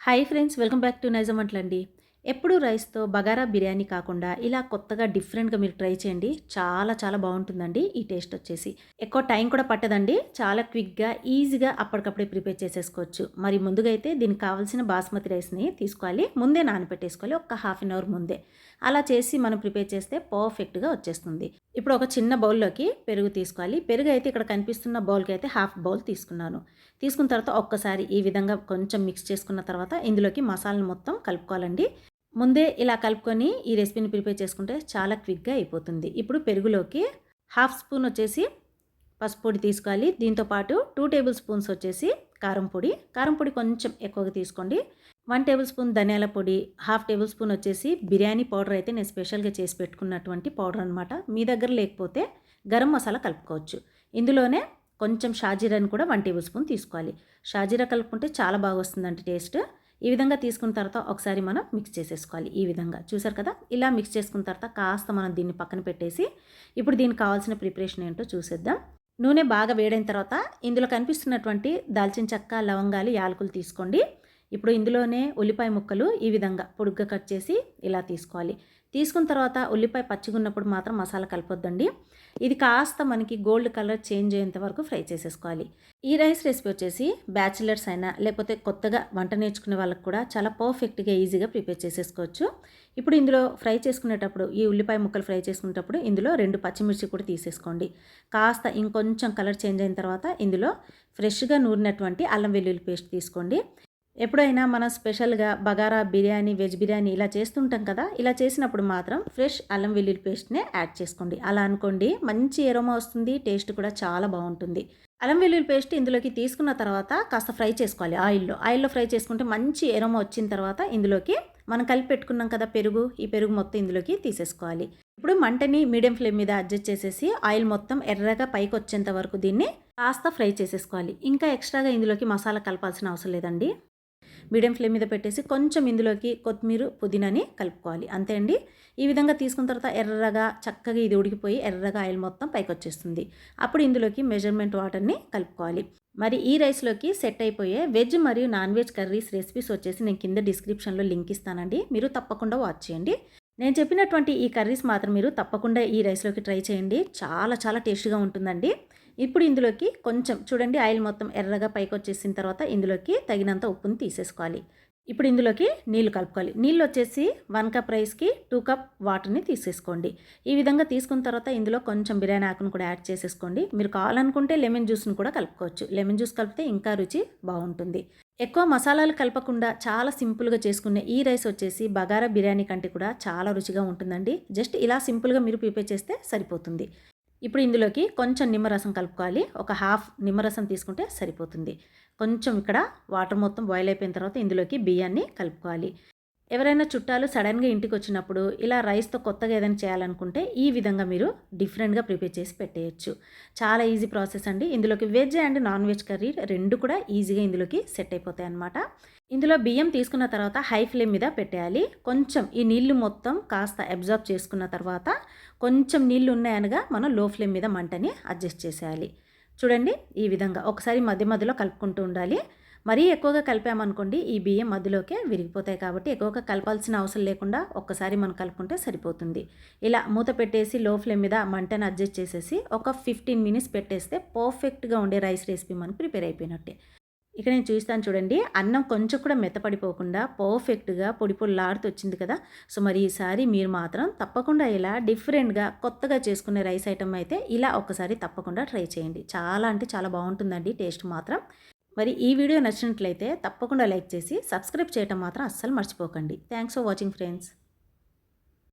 Hi friends welcome back to నైజమంట్లండి ఎప్పుడు రైస్తో బగారా బిర్యానీ కాకుండా ఇలా కొత్తగా డిఫరెంట్గా మీరు ట్రై చేయండి. చాలా చాలా బాగుంటుందండి ఈ టేస్ట్ వచ్చేసి. ఎక్కువ టైం కూడా పట్టదండి. చాలా క్విక్గా ఈజీగా అప్పటికప్పుడే ప్రిపేర్ చేసేసుకోవచ్చు. మరి ముందుగా అయితే దీనికి కావాల్సిన బాస్మతి రైస్ని తీసుకోవాలి. ముందే నానబెట్టేసుకోవాలి. ఒక హాఫ్ అన్ అవర్ ముందే. అలా చేసి మనం ప్రిపేర్ చేస్తే పర్ఫెక్ట్గా వచ్చేస్తుంది. ఇప్పుడు ఒక చిన్న బౌల్లోకి పెరుగు తీసుకోవాలి. పెరుగు అయితే ఇక్కడ కనిపిస్తున్న బౌల్కి అయితే హాఫ్ బౌల్ తీసుకున్నాను. తీసుకున్న తర్వాత ఒక్కసారి ఈ విధంగా కొంచెం మిక్స్ చేసుకున్న తర్వాత ఇందులోకి మసాలాను మొత్తం కలుపుకోవాలండి. ముందే ఇలా కలుపుకొని ఈ రెసిపీని ప్రిపేర్ చేసుకుంటే చాలా క్విక్గా అయిపోతుంది. ఇప్పుడు పెరుగులోకి హాఫ్ స్పూన్ వచ్చేసి పసుపు పొడి తీసుకోవాలి. దీంతోపాటు టూ టేబుల్ స్పూన్స్ వచ్చేసి కారం పొడి. కారం పొడి కొంచెం ఎక్కువగా తీసుకోండి. వన్ టేబుల్ స్పూన్ ధనియాల పొడి హాఫ్ టేబుల్ స్పూన్ వచ్చేసి బిర్యానీ పౌడర్ అయితే నేను స్పెషల్గా చేసి పెట్టుకున్నటువంటి పౌడర్ అనమాట మీ దగ్గర లేకపోతే గరం మసాలా కలుపుకోవచ్చు. ఇందులోనే కొంచెం షాజీరాని కూడా వన్ టేబుల్ స్పూన్ తీసుకోవాలి. షాజీరా కలుపుకుంటే చాలా బాగా వస్తుందండి టేస్ట్. ఈ విధంగా తీసుకున్న తర్వాత ఒకసారి మనం మిక్స్ చేసేసుకోవాలి ఈ విధంగా. చూసారు కదా? ఇలా మిక్స్ చేసుకున్న తర్వాత కాస్త మనం దీన్ని పక్కన పెట్టేసి ఇప్పుడు దీనికి కావాల్సిన ప్రిపరేషన్ ఏంటో చూసేద్దాం. నూనె బాగా వేడైన తర్వాత ఇందులో కనిపిస్తున్నటువంటి దాల్చిన చెక్క లవంగాలు యాలకులు తీసుకోండి. ఇప్పుడు ఇందులోనే ఉల్లిపాయ ముక్కలు ఈ విధంగా పొడుగ్గా కట్ చేసి ఇలా తీసుకోవాలి. తీసుకున్న తర్వాత ఉల్లిపాయ పచ్చిగున్నప్పుడు మాత్రం మసాలా కలపొద్దండి. ఇది కాస్త మనకి గోల్డ్ కలర్ చేంజ్ అయ్యేంత వరకు ఫ్రై చేసేసుకోవాలి. ఈ రైస్ రెసిపీ వచ్చేసి బ్యాచిలర్స్ అయినా లేకపోతే కొత్తగా వంట నేర్చుకునే వాళ్ళకి కూడా చాలా పర్ఫెక్ట్గా ఈజీగా ప్రిపేర్ చేసేసుకోవచ్చు. ఇప్పుడు ఇందులో ఫ్రై చేసుకునేటప్పుడు ఈ ఉల్లిపాయ ముక్కలు ఫ్రై చేసుకునేటప్పుడు ఇందులో రెండు పచ్చిమిర్చి కూడా తీసేసుకోండి. కాస్త ఇంకొంచెం కలర్ చేంజ్ అయిన తర్వాత ఇందులో ఫ్రెష్గా నూరినటువంటి అల్లం వెల్లుల్లి పేస్ట్ తీసుకోండి. ఎప్పుడైనా మనం స్పెషల్గా బగారా బిర్యానీ వెజ్ బిర్యానీ ఇలా చేస్తుంటాం కదా ఇలా చేసినప్పుడు మాత్రం ఫ్రెష్ అల్లం వెల్లుల్లి పేస్ట్నే యాడ్ చేసుకోండి. అలా అనుకోండి మంచి ఎరోమా వస్తుంది టేస్ట్ కూడా చాలా బాగుంటుంది. అల్లం వెల్లుల్లి పేస్ట్ ఇందులోకి తీసుకున్న తర్వాత కాస్త ఫ్రై చేసుకోవాలి ఆయిల్లో. ఆయిల్లో ఫ్రై చేసుకుంటే మంచి ఎరోమా వచ్చిన తర్వాత ఇందులోకి మనం కలిపి పెట్టుకున్నాం కదా పెరుగు ఈ పెరుగు మొత్తం ఇందులోకి తీసేసుకోవాలి. ఇప్పుడు మంటని మీడియం ఫ్లేమ్ మీద అడ్జస్ట్ చేసేసి ఆయిల్ మొత్తం ఎర్రగా పైకి వచ్చేంత వరకు దీన్ని కాస్త ఫ్రై చేసేసుకోవాలి. ఇంకా ఎక్స్ట్రాగా ఇందులోకి మసాలా కలపాల్సిన అవసరం లేదండి. మీడియం ఫ్లేమ్ మీద పెట్టేసి కొంచెం ఇందులోకి కొత్తిమీర పుదీనాని కలుపుకోవాలి. అంతే అండి. ఈ విధంగా తీసుకున్న తర్వాత ఎర్రగా చక్కగా ఇది ఉడికిపోయి ఎర్రగా ఆయిల్ మొత్తం పైకి వచ్చేస్తుంది. అప్పుడు ఇందులోకి మెజర్మెంట్ వాటర్ని కలుపుకోవాలి. మరి ఈ రైస్లోకి సెట్ అయిపోయే వెజ్ మరియు నాన్ వెజ్ కర్రీస్ రెసిపీస్ వచ్చేసి నేను కింద డిస్క్రిప్షన్లో లింక్ ఇస్తానండి. మీరు తప్పకుండా వాచ్ చేయండి. నేను చెప్పినటువంటి ఈ కర్రీస్ మాత్రం మీరు తప్పకుండా ఈ రైస్లోకి ట్రై చేయండి. చాలా చాలా టేస్ట్గా ఉంటుందండి. ఇప్పుడు ఇందులోకి కొంచెం చూడండి ఆయిల్ మొత్తం ఎర్రగా పైకి వచ్చేసిన తర్వాత ఇందులోకి తగినంత ఉప్పుని తీసేసుకోవాలి. ఇప్పుడు ఇందులోకి నీళ్ళు కలుపుకోవాలి. నీళ్ళు వచ్చేసి వన్ కప్ రైస్కి టూ కప్ వాటర్ని తీసేసుకోండి. ఈ విధంగా తీసుకున్న తర్వాత ఇందులో కొంచెం బిర్యానీ ఆకును కూడా యాడ్ చేసేసుకోండి. మీరు కావాలనుకుంటే లెమన్ జ్యూస్ని కూడా కలుపుకోవచ్చు. లెమన్ జ్యూస్ కలిపితే ఇంకా రుచి బాగుంటుంది. ఎక్కువ మసాలాలు కలపకుండా చాలా సింపుల్గా చేసుకునే ఈ రైస్ వచ్చేసి బగారా బిర్యానీ కంటే కూడా చాలా రుచిగా ఉంటుందండి. జస్ట్ ఇలా సింపుల్గా మీరు ప్రిపేర్ చేస్తే సరిపోతుంది. ఇప్పుడు ఇందులోకి కొంచెం నిమ్మరసం కలుపుకోవాలి. ఒక హాఫ్ నిమ్మరసం తీసుకుంటే సరిపోతుంది. కొంచెం ఇక్కడ వాటర్ మొత్తం బాయిల్ అయిపోయిన తర్వాత ఇందులోకి బియ్యాన్ని కలుపుకోవాలి. ఎవరైనా చుట్టాలు సడన్గా ఇంటికి వచ్చినప్పుడు ఇలా రైస్తో కొత్తగా ఏదైనా చేయాలనుకుంటే ఈ విధంగా మీరు డిఫరెంట్గా ప్రిపేర్ చేసి పెట్టేయచ్చు. చాలా ఈజీ ప్రాసెస్ అండి. ఇందులోకి veg and non veg curry రెండు కూడా ఈజీగా ఇందులోకి సెట్ అయిపోతాయి అన్నమాట ఇందులో బియ్యం తీసుకున్న తర్వాత హై ఫ్లేమ్ మీద పెట్టేయాలి. కొంచెం ఈ నీళ్ళు మొత్తం కాస్త అబ్జార్బ్ చేసుకున్న తర్వాత కొంచెం నీళ్ళు ఉన్నాయనగా మనం లో ఫ్లేమ్ మీద మంటని అడ్జస్ట్ చేసేయాలి. చూడండి ఈ విధంగా ఒకసారి మధ్య మధ్యలో కలుపుకుంటూ ఉండాలి. మరీ ఎక్కువగా కలిపామనుకోండి ఈ బియ్యం మధ్యలోకే విరిగిపోతాయి కాబట్టి ఎక్కువగా కలపాల్సిన అవసరం లేకుండా ఒక్కసారి మనం కలుపుకుంటే సరిపోతుంది. ఇలా మూత పెట్టేసి లో ఫ్లేమ్ మీద మంటను అడ్జస్ట్ చేసేసి ఒక ఫిఫ్టీన్ మినిట్స్ పెట్టేస్తే పర్ఫెక్ట్గా ఉండే రైస్ రెసిపీ మనకు ప్రిపేర్ అయిపోయినట్టే. ఇక్కడ నేను చూస్తాను చూడండి. అన్నం కొంచెం కూడా మెత్తపడిపోకుండా పర్ఫెక్ట్గా పొడి పొడిలాడుతూ వచ్చింది కదా. సో మరి ఈసారి మీరు మాత్రం తప్పకుండా ఇలా డిఫరెంట్గా కొత్తగా చేసుకునే రైస్ ఐటమ్ అయితే ఇలా ఒక్కసారి తప్పకుండా ట్రై చేయండి. చాలా అంటే చాలా బాగుంటుందండి టేస్ట్ మాత్రం. మరి ఈ వీడియో నచ్చినట్లయితే తప్పకుండా లైక్ చేసి సబ్స్క్రైబ్ చేయటం మాత్రం అస్సలు మర్చిపోకండి. Thanks for watching friends.